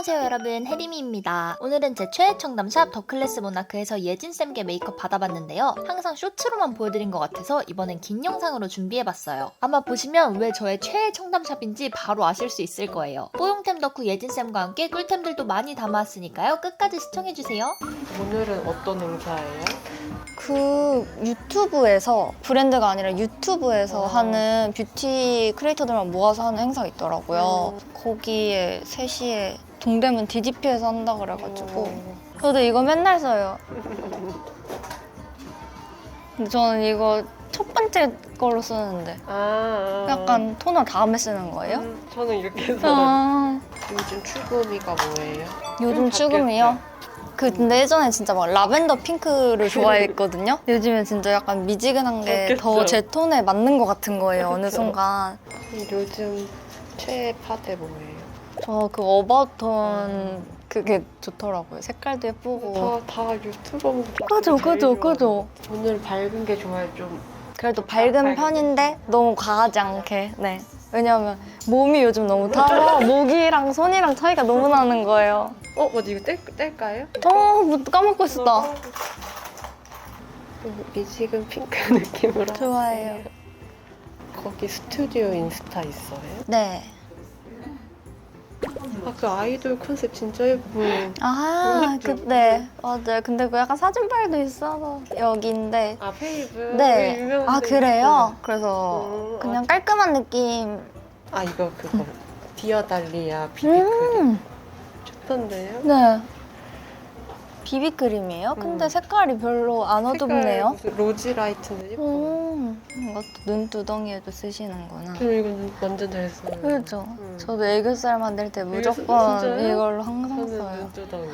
안녕하세요 여러분 혜림이입니다 오늘은 제 최애 청담샵 더클래스 모나크에서 예진쌤께 메이크업 받아봤는데요 항상 쇼츠로만 보여드린 것 같아서 이번엔 긴 영상으로 준비해봤어요 아마 보시면 왜 저의 최애 청담샵인지 바로 아실 수 있을 거예요 뽀용템 덕후 예진쌤과 함께 꿀템들도 많이 담아왔으니까요 끝까지 시청해주세요 오늘은 어떤 행사예요? 그 유튜브에서 브랜드가 아니라 유튜브에서 어. 하는 뷰티 크리에이터들만 모아서 하는 행사가 있더라고요. 음. 거기에 3시에 동대문 DDP에서 한다 그래가지고 어. 저도 이거 맨날 써요. 근데 저는 이거 첫 번째 걸로 쓰는데 아, 아. 약간 토너 다음에 쓰는 거예요? 음, 저는 이렇게 해서 아, 요즘 출금이가 뭐예요? 요즘 음, 추금이요? 그 근데 예전에 진짜 막 라벤더 핑크를 좋아했거든요. 요즘엔 진짜 약간 미지근한 게더 바뀌었죠. 제 톤에 맞는 것 같은 거예요. 어느. 순간. 요즘 최애 파데 뭐예요? 저 그 어바웃톤 그게 좋더라고요. 색깔도 예쁘고. 다, 다 유튜버분들 그죠, 그죠, 그죠. 오늘 밝은 게 좋아요 좀 그래도 밝은 밝은 편인데 너무 과하지 않게. 네. 왜냐면 몸이 요즘 너무 타서 목이랑 손이랑 차이가 너무 나는 거예요. 어? 어디 이거 뗄, 뗄까요? 어, 뭐 까먹고 있었다. 좀 미지근 핑크 느낌으로 좋아해요. 거기 스튜디오 인스타 있어요? 네. 아 그 아이돌 컨셉 진짜 예쁜 아, 그렇죠. 그때 맞아요. 근데 그 약간 사진빨도 있어서 여기인데. 아 페이브? 네. 그 유명한 아데 그래요? 그래서 음, 그냥 깔끔한 느낌. 아 이거 그거 디어 달리아 비비크림 음, 좋던데요? 네. 비비크림이에요? 근데 음. 색깔이 별로 안 어둡네요. 색깔 무슨 로지 라이트인데 예뻐 음, 이것도 눈두덩이에도 쓰시는구나. 저는 이거 완전 잘 써요 그렇죠. 음. 저도 애교살 만들 때 애교살- 무조건 진짜요? 이걸로 항상 저는 써요. 눈두덩이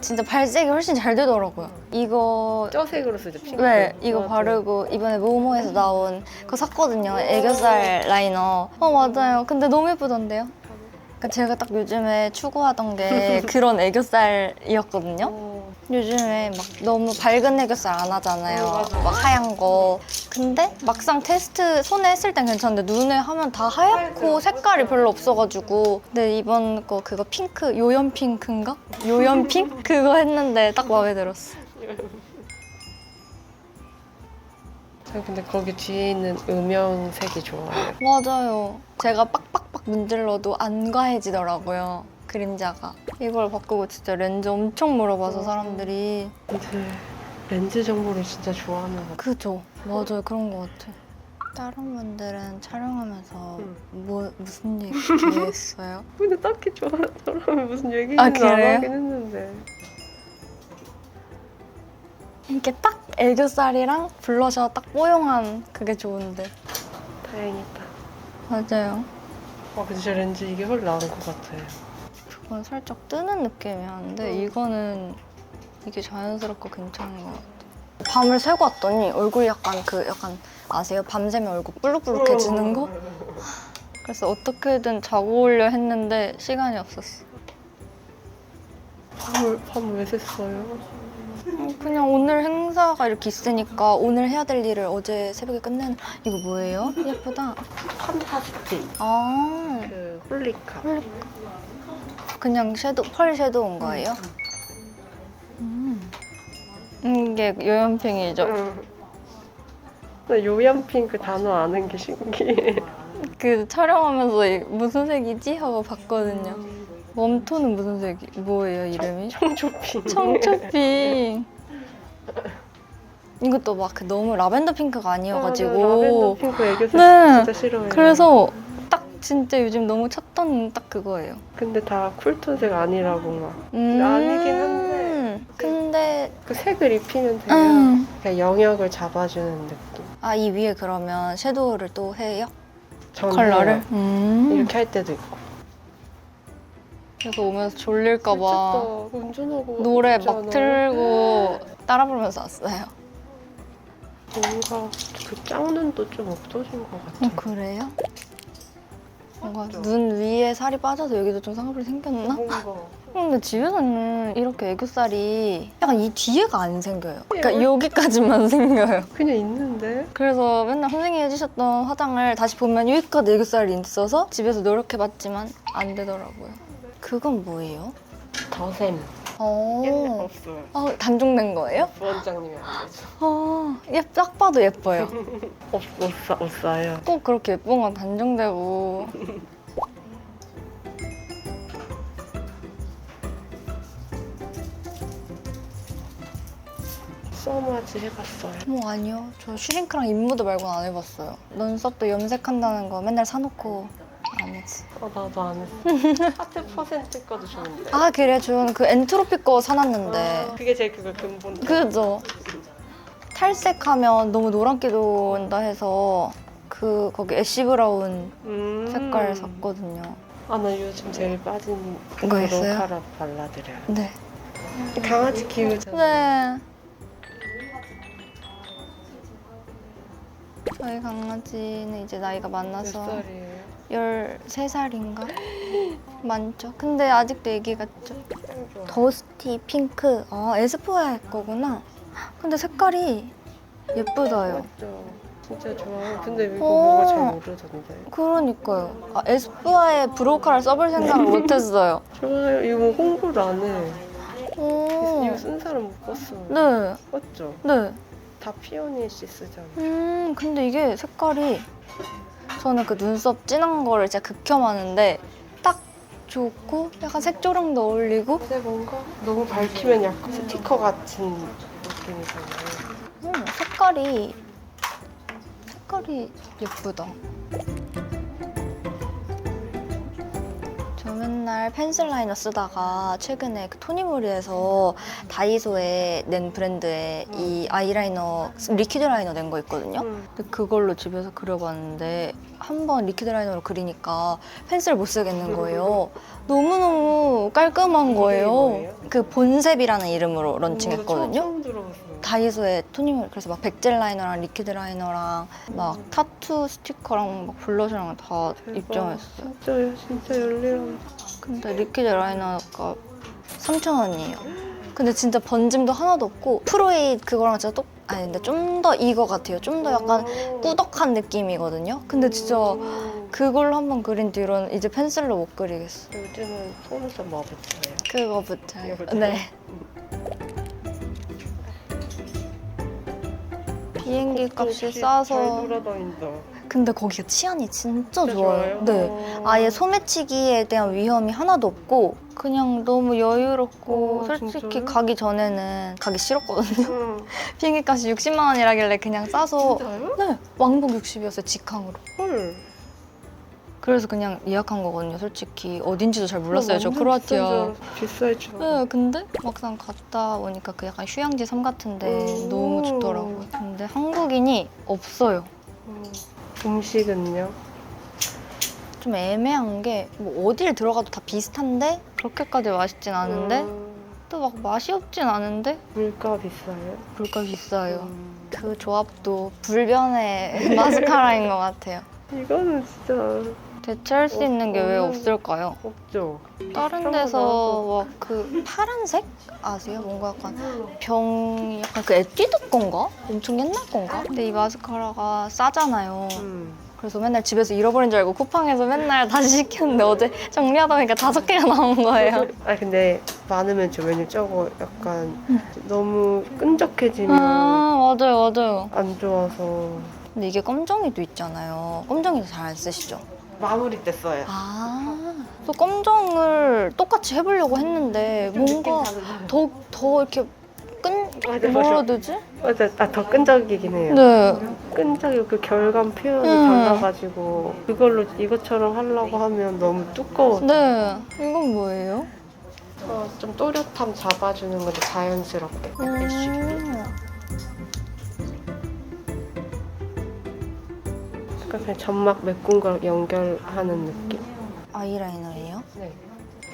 진짜 발색이 훨씬 잘 되더라고요. 이거 쪄색으로 쓰죠 핑크 네, 이거 맞아. 바르고 이번에 모모에서 나온 그거 샀거든요. 애교살 라이너. 어, 맞아요. 근데 너무 예쁘던데요? 그러니까 제가 딱 요즘에 추구하던 게 그런 애교살이었거든요. 어, 요즘에 막 너무 밝은 애교살 안 하잖아요. 막 하얀 거. 근데 막상 테스트 손에 했을 땐 괜찮은데 눈에 하면 다 하얗고 하얗죠. 색깔이 별로 없어가지고. 근데 이번 거 그거 핑크, 요연 핑크인가? 요연 핑? 그거 했는데 딱 마음에 들었어. 저 근데 거기 뒤에 있는 음영색이 좋아요 맞아요. 제가 빡빡빡 문질러도 안 과해지더라고요. 그림자가. 이걸 바꾸고 진짜 렌즈 엄청 물어봐서 사람들이. 근데 렌즈 정보를 진짜 좋아하는 것 같아요 그죠? 맞아요. 그런 것 같아. 다른 분들은 촬영하면서 응. 뭐 무슨 얘기 했어요? 근데 딱히 좋아하는 사람이 무슨 아, 얘기인지 안 그래요? 하긴 했는데 이게 딱 애교살이랑 블러셔 딱 뽀용한 그게 좋은데. 다행이다 맞아요. 아 근데 제 렌즈 이게 훨 나은 것 같아요 그건 살짝 뜨는 느낌이었는데 응. 이거는 이게 자연스럽고 괜찮은 것 같아. 밤을 새고 왔더니 얼굴이 약간 그 약간 아세요? 밤새면 얼굴 불룩불룩해지는 거? 그래서 어떻게든 자고 오려 했는데 시간이 없었어. 밤을 밤을 왜 샜어요? 음, 그냥 오늘 행사가 이렇게 있으니까 오늘 해야 될 일을 어제 새벽에 끝내는 이거 뭐예요? 예쁘다. 판타스틱 아 그 홀리카 그냥 섀도우 펄 섀도우인 거예요? 음. 이게 요연핑이죠. 응. 나 요얀핑 그 단어 아는 게 신기해 그 촬영하면서 이- 무슨 색이지 하고 봤거든요. 웜톤은 무슨 색이 뭐예요 이름이? 청초핑 청초핑. 이것도 막 그 너무 라벤더 핑크가 아, 네, 라벤더 아니어가지고 핑크 애교살 네. 진짜 싫어해요 그래서 딱 진짜 요즘 너무 찾던 딱 그거예요. 근데 다 쿨톤색 아니라고 막그 음. 아니긴 한데. 근데 색을 입히면 돼요 음. 그냥 영역을 잡아주는 느낌 아 이 위에 그러면 섀도우를 또 해요? 저는 컬러를? 음. 이렇게 할 때도 있고 그래서 오면서 졸릴까봐. 운전하고 노래. 막 틀고 따라 부르면서 왔어요. 뭔가 그 짝눈도 좀 없어진 것 같아 어, 그래요? 뭔가 눈 위에 살이 빠져서 여기도 좀 쌍꺼풀이 생겼나? 뭔가 근데 집에서는 이렇게 애교살이 약간 이 뒤에가 안 생겨요. 그러니까 여기까지만 생겨요. 그냥 있는데 그래서 맨날 선생님이 해주셨던 화장을 다시 보면 여기까지 애교살이 있어서 집에서 노력해봤지만 안 되더라고요. 그건 뭐예요? 더샘. 어. 옛날 없어요. 어, 단종된 거예요? 부원장님이 안 되죠. 어, 예, 딱 봐도 예뻐요. 없, 못, 사, 못 사요. 꼭 그렇게 예쁜 건 단종되고. 써마지 해봤어요. 뭐 아니요. 저 슈링크랑 임무도 말고는 안 해봤어요. 눈썹도 염색한다는 거 맨날 사놓고 안 했지. 어, 나도 안 했어. 하트 퍼센트 거도 좋은데. 아 그래 저는 그 엔트로피 거 사놨는데 아, 그게 제일 그거 근본. 그죠 탈색하면 너무 노랗게 돈다 해서 그 거기 애쉬 브라운 음. 색깔 샀거든요 아, 나 요즘 제일 빠진 이거 있어요? 로카라 발라드려요. 네 강아지 키우잖아. 네. 저희 강아지는 이제 나이가 몇 많아서 살이에요? 13살인가? 많죠. 근데 아직도 애기 같죠? 더... 더스티 핑크. 아, 에스쁘아의 거구나. 근데 색깔이 예쁘다요. 맞죠. 진짜 좋아요. 근데 이거 어. 뭐가 잘 모르던데. 그러니까요. 아, 에스쁘아의 브로카를 써볼 생각을 못했어요. 좋아요. 이거 홍보를 안 해. 오. 이거 쓴 사람 못 봤어. 네, 맞죠? 네. 다 피오니 씨 쓰잖아. 음, 근데 이게 색깔이 저는 그 눈썹 진한 거를 진짜 극혐하는데 딱 좋고 약간 색조랑도 어울리고 근데 뭔가 너무 밝히면 약간 스티커 같은 느낌이잖아요. 음, 색깔이 색깔이 예쁘다. 맨날 펜슬 라이너 쓰다가 최근에 그 토니모리에서 다이소에 낸 브랜드의 이 아이라이너 리퀴드 라이너 낸 거 있거든요. 음. 근데 그걸로 집에서 그려봤는데 한 번 리퀴드 라이너로 그리니까 펜슬 못 쓰겠는 거예요. 너무너무 깔끔한 이름이 거예요. 뭐예요? 그 본셉이라는 이름으로 어, 런칭했거든요. 처음 들어봤어요. 다이소에 토니모리 그래서 막 백젤 라이너랑 리퀴드 라이너랑 막 타투 스티커랑 막 블러셔랑 다 대박. 입점했어요. 진짜요? 진짜 열일한. 근데 리퀴드 라이너가 3,000원이에요. 근데 진짜 번짐도 하나도 없고 프로에이 그거랑 진짜 똑 아니 근데 좀 더 이거 같아요. 좀 더 약간 꾸덕한 느낌이거든요. 근데 진짜 음. 그걸로 한번 그린 뒤로는 이제 펜슬로 못 그리겠어. 요즘은 속눈썹 뭐 붙여요? 그거 붙여요. 이거 붙여요? 네. 비행기 값이 싸서 잘 돌아다닌다. 근데 거기가 치안이 진짜 진짜 좋아요. 네. 어. 아예 소매치기에 대한 위험이 하나도 없고 그냥 너무 여유롭고 어, 솔직히 진짜요? 가기 전에는 가기 싫었거든요. 응. 비행기 값이 60만 원이라길래 그냥 싸서 진짜요? 네 왕복 60이었어요 직항으로. 헐. 그래서 그냥 예약한 거거든요. 솔직히 어딘지도 잘 몰랐어요. 저 크로아티아. 알았어. 네, 근데 막상 갔다 오니까 그 약간 휴양지 섬 같은데 음. 너무 좋더라고요. 근데 한국인이 없어요. 음. 음식은요? 좀 애매한 게 뭐 어딜 들어가도 다 비슷한데 그렇게까지 맛있진 않은데 음. 또 막 맛이 없진 않은데 물가 비싸요? 물가 비싸요. 음. 그 조합도 불변의 마스카라인 것 같아요. 이거는 진짜 대체할 수 있는 게왜 음. 없을까요? 없죠. 다른 데서 막 그 파란색 아세요? 뭔가 약간 병 약간 그 에뛰드 건가? 엄청 옛날 건가? 근데 이 마스카라가 싸잖아요. 음. 그래서 맨날 집에서 잃어버린 줄 알고 쿠팡에서 맨날 다시 시켰는데 어제 정리하다 보니까 다섯 개가 나온 거예요. 아 근데 많으면 좀 왜냐면 저거 약간 너무 끈적해지면 아 맞아요 맞아요. 안 좋아서 근데 이게 검정이도 있잖아요. 검정이도 잘 안 쓰시죠? 마무리 때 써요. 아, 또 검정을 똑같이 해보려고 했는데 뭔가 더, 더 이렇게 끈, 맞아, 뭐라 맞아. 되지? 맞아, 아, 더 끈적이긴 해요. 네. 끈적이 그 결감 표현이 음. 달라가지고 그걸로 이것처럼 하려고 하면 너무 두꺼워. 네. 이건 뭐예요? 어, 좀 또렷함 잡아주는 건데 자연스럽게. 음. 약간 그냥 점막 메꾼 걸 연결하는 느낌. 아이라이너예요? 네.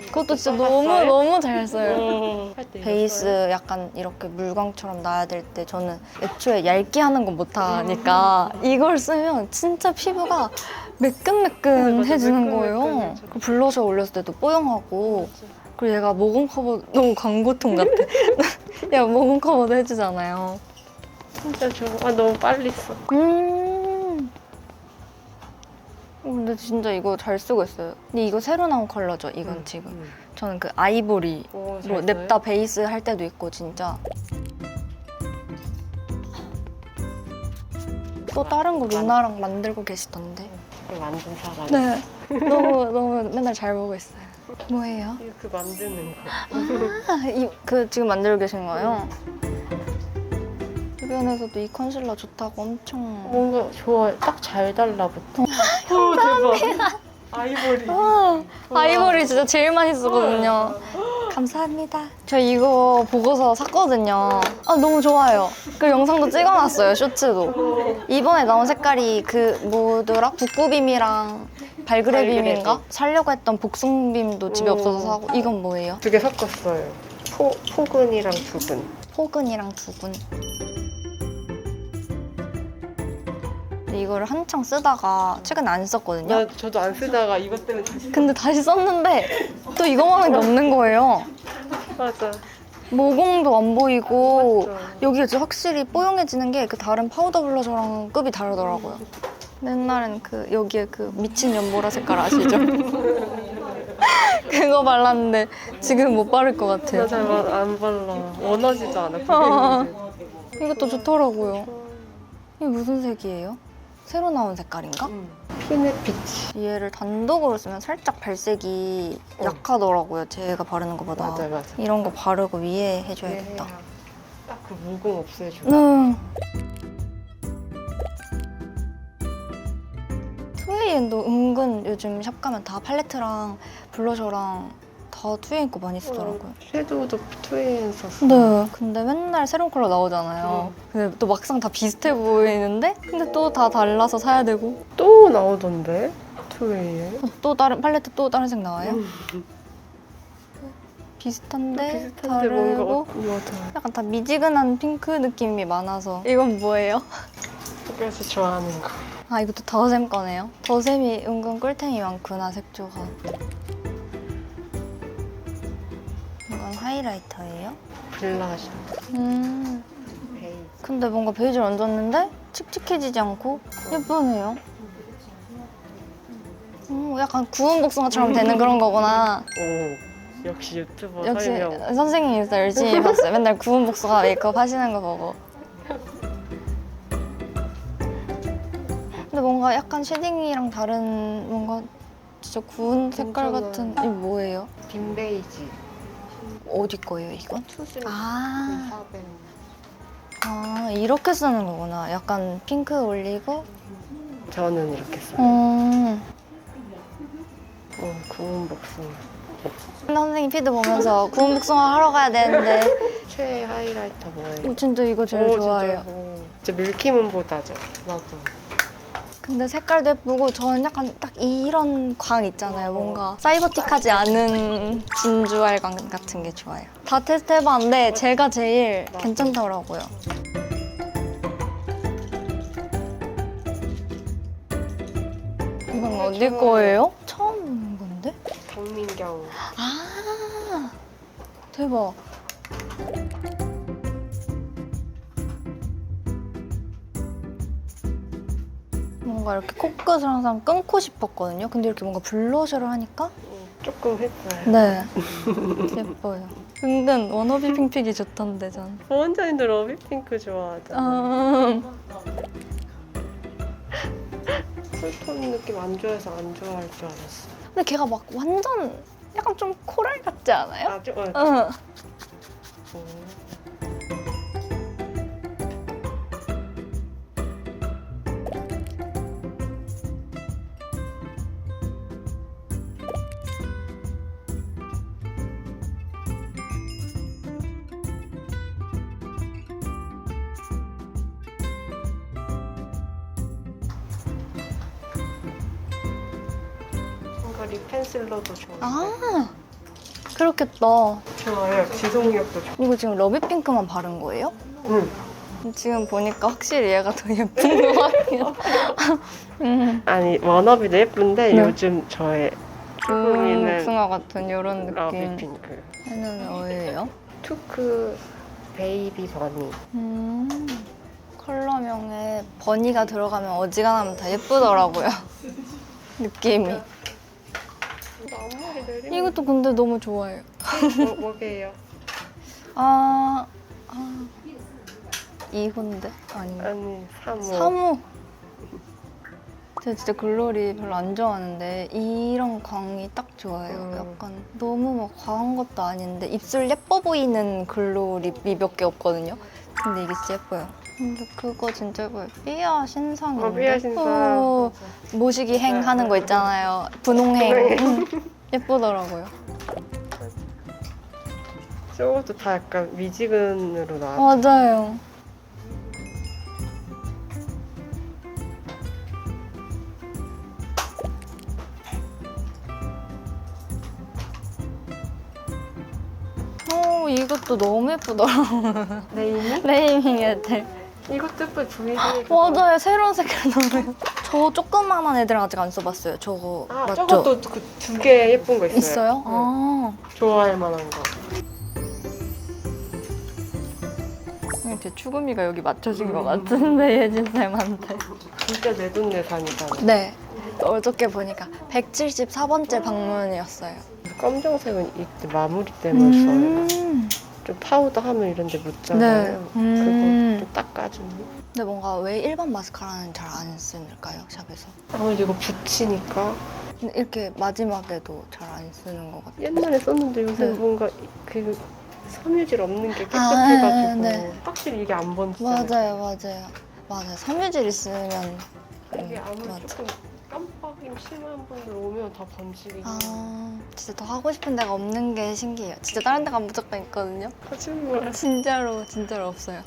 그것도 진짜 너무 너무 잘 써요. 음. 할때 이거 써요? 베이스 약간 이렇게 물광처럼 나야 될 때 저는 애초에 얇게 하는 건 못하니까 이걸 쓰면 진짜 피부가 매끈매끈해지는 맞아, 거예요. 매끈매끈해져. 그 블러셔 올렸을 때도 뽀용하고 그리고 얘가 모공 커버 너무 광고통 같아. 얘가 모공 커버도 해주잖아요. 진짜 좋아. 아, 너무 빨리 써. 음. 근데 진짜 이거 잘 쓰고 있어요. 근데 이거 새로 나온 컬러죠, 이건 음, 지금. 음. 저는 그 아이보리로 오, 잘 냅다 베이스 할 때도 있고 진짜. 또 다른 거 루나랑 만들고 계시던데. 써요? 만든 사람. 네. 너무 너무 맨날 잘 보고 있어요. 뭐예요? 이거 그 만드는 거. 아, 이, 그 지금 만들고 계신 거예요? 주변에서도 이 컨실러 좋다고 엄청. 뭔가 좋아. 딱잘 달라붙어. 오, 대박. 아이보리. 아, 아이보리 진짜 제일 많이 쓰거든요. 감사합니다. 저 이거 보고서 샀거든요. 아, 너무 좋아요. 그 영상도 찍어놨어요, 쇼츠도. 이번에 나온 색깔이 그 뭐더라? 북구빔이랑 발그레빔인가? 발그레빔. 살려고 했던 복숭빔도 집에 오. 없어서 사고. 이건 뭐예요? 두 개 섞었어요. 포, 포근이랑 두근. 포근이랑 두근. 이거를 한창 쓰다가 최근에 안 썼거든요. 나 저도 안 쓰다가 이것 때문에 다시. 근데 다시 썼는데 또 이거만한 게 없는 거예요. 맞아. 모공도 안 보이고. 여기가 진짜 확실히 뽀용해지는 게 그 다른 파우더 블러셔랑 급이 다르더라고요. 옛날엔 그 여기에 그 미친 연보라 색깔 아시죠? 그거 발랐는데 지금 못 바를 것 같아요. 나잘안 발라. 원하지도 않아. 어. 이것도 좋더라고요. 이게 무슨 색이에요? 새로 나온 색깔인가? 음. 피넷 피치. 얘를 단독으로 쓰면 살짝 발색이 어. 약하더라고요. 제가 바르는 것보다. 맞아 맞아. 이런 거 바르고 위에 해줘야겠다. 딱그 모공 없애줘. 네. 투웨이엔도 은근 요즘 샵 가면 다 팔레트랑 블러셔랑 다 투웨이 거 많이 쓰더라고요. 섀도우도 투웨이엔 썼어. 네. 근데 맨날 새로운 컬러 나오잖아요. 근데 또 막상 다 비슷해 보이는데 근데 또 다 달라서 사야 되고 또 나오던데 투웨이에. 또 다른 팔레트 또 다른 색 나와요? 음. 비슷한데, 비슷한데 다르고 뭔가 어, 맞아. 약간 다 미지근한 핑크 느낌이 많아서 이건 뭐예요? 그래서 좋아하는 거. 아 이것도 더샘 거네요. 더샘이 은근 꿀템이 많구나 색조가. 하이라이터예요? 블라셔. 음. 베이지. 근데 뭔가 베이지를 얹었는데 칙칙해지지 않고 예쁘네요. 음, 약간 구운 복숭아처럼 되는 그런 거구나. 오 역시 유튜버 역시 설명. 선생님 인스타 열심히 봤어요. 맨날 구운 복숭아 메이크업 하시는 거 보고. 근데 뭔가 약간 쉐딩이랑 다른 뭔가 진짜 구운 색깔. 같은 이 뭐예요? 빈 베이지. 어디 거예요 이건? 투슬. 아. 아 이렇게 쓰는 거구나. 약간 핑크 올리고. 저는 이렇게 써요. 음. 어, 구운 복숭아. 선생님 피드 보면서 구운 복숭아 하러 가야 되는데 최애 하이라이터 뭐예요? 어, 진짜 이거 제일 오, 좋아해요. 진짜, 오. 진짜 밀키문보다죠. 나도. 근데 색깔도 예쁘고 저는 약간 딱 이런 광 있잖아요. 뭔가 사이버틱하지 않은 진주알 광 같은 게 좋아요. 다 테스트 해봤는데 제가 제일 괜찮더라고요. 이건 어디 거예요? 처음 보는 건데? 박민경. 아 대박. 뭔가 이렇게 코끝을 항상 끊고 싶었거든요. 근데 이렇게 뭔가 블러셔를 하니까 음, 조금 했어요. 네 예뻐요. 은근 워너비 핑픽이 좋던데 전. 원장님도 러비핑크 좋아하잖아. 음, 쿨톤 느낌 안 좋아해서 안 좋아할 줄 알았어. 근데 걔가 막 완전 약간 좀 코랄 같지 않아요? 아주 어. 응. 음. 펜슬러도 좋아요. 아 그렇겠다. 좋아요. 지속력도 좋아. 이거 지금 러비핑크만 바른 거예요? 응. 지금 보니까 확실히 얘가 더 예쁜 것 같아요. 음. 아니 워너비도 예쁜데 네. 요즘 저의 음, 조금이는 복숭아 같은 이런 느낌. 러비핑크. 얘는 뭐예요? 투크 베이비 버니. 음, 컬러명에 버니가 들어가면 어지간하면 다 예쁘더라고요. 느낌이. 앞머리 내리면 이것도 근데 너무 좋아요. 뭐, 뭐게요? 아, 아 2호인데 아닌가? 아니 3호 3호. 제가 진짜 글로리 별로 안 좋아하는데 이런 광이 딱 좋아요. 음. 약간 너무 막 과한 것도 아닌데 입술 예뻐 보이는 글로립이 몇 개 없거든요. 근데 이게 진짜 예뻐요. 근데 그거 진짜 예뻐요. 삐아 신상인데. 어, 삐아 신상. 어, 모시기 행 하는 거 있잖아요. 분홍행. 음, 예쁘더라고요. 저것도 다 약간 미지근으로 나와 맞아요. 오, 이것도 너무 예쁘더라고요. 네이밍? 네이밍 애들. 예뻐요 V 맞아요. 새로운 색깔 예뻐. 저 조그만한 애들은 아직 안 써봤어요. 저거 아 맞죠? 저것도 그 두 개 예쁜 거 있어요 있어요? 네. 아. 좋아할 만한 거제 추구미가 여기 맞춰진 것 같은데 예진 쌤한테. 진짜 내돈내산이잖아 네. 어저께 보니까 174번째 방문이었어요. 검정색은 이때 마무리 때문에 써요 음. 좀 파우더 하면 이런 데 묻잖아요 네. 음. 그거 좀 닦아주는 근데 뭔가 왜 일반 마스카라는 잘 안 쓰는일까요? 샵에서? 아무래도 이거 붙이니까 근데 이렇게 마지막에도 잘 안 쓰는 것 같아요. 옛날에 썼는데 요새 네. 뭔가 그 섬유질 없는 게 아, 깨끗해가지고 네. 확실히 이게 안 번지잖아요 맞아요, 맞아요. 맞아요. 섬유질 있으면 이게 음, 아무리 맞아. 조금 깜빡임 심한 분들 오면 다 번지긴 아, 해요 진짜 더 하고 싶은 데가 없는 게 신기해요. 진짜 다른 데 가면 무조건 있거든요. 거짓말 진짜로, 진짜로 없어요.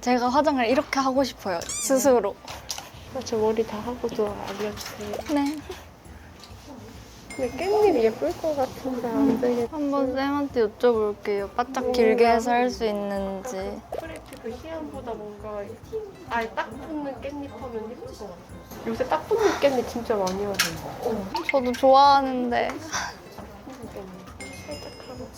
제가 화장을 이렇게 하고 싶어요. 스스로. 아, 저 머리 다 하고도 알려주세요 네. 근데 깻잎 예쁠 것 같은데 안 되겠지 한번 쌤한테 여쭤볼게요. 바짝 길게 해서 할 수 있는지. 그 희한보다 뭔가 아예 딱 붙는 깻잎 하면 예쁠 것 같아 요새 딱 붙는 깻잎 진짜 많이 하던데 저도 좋아하는데. 살짝 하고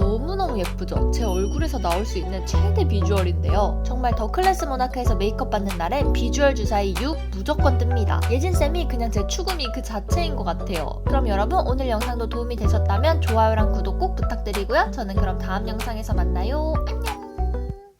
너무너무 예쁘죠? 제 얼굴에서 나올 수 있는 최대 비주얼인데요. 정말 더 클래스 모나크에서 메이크업 받는 날엔 비주얼 주사위 6 무조건 뜹니다. 예진쌤이 그냥 제 추구미 그 자체인 것 같아요. 그럼 여러분 오늘 영상도 도움이 되셨다면 좋아요랑 구독 꼭 부탁드리고요. 저는 그럼 다음 영상에서 만나요. 안녕!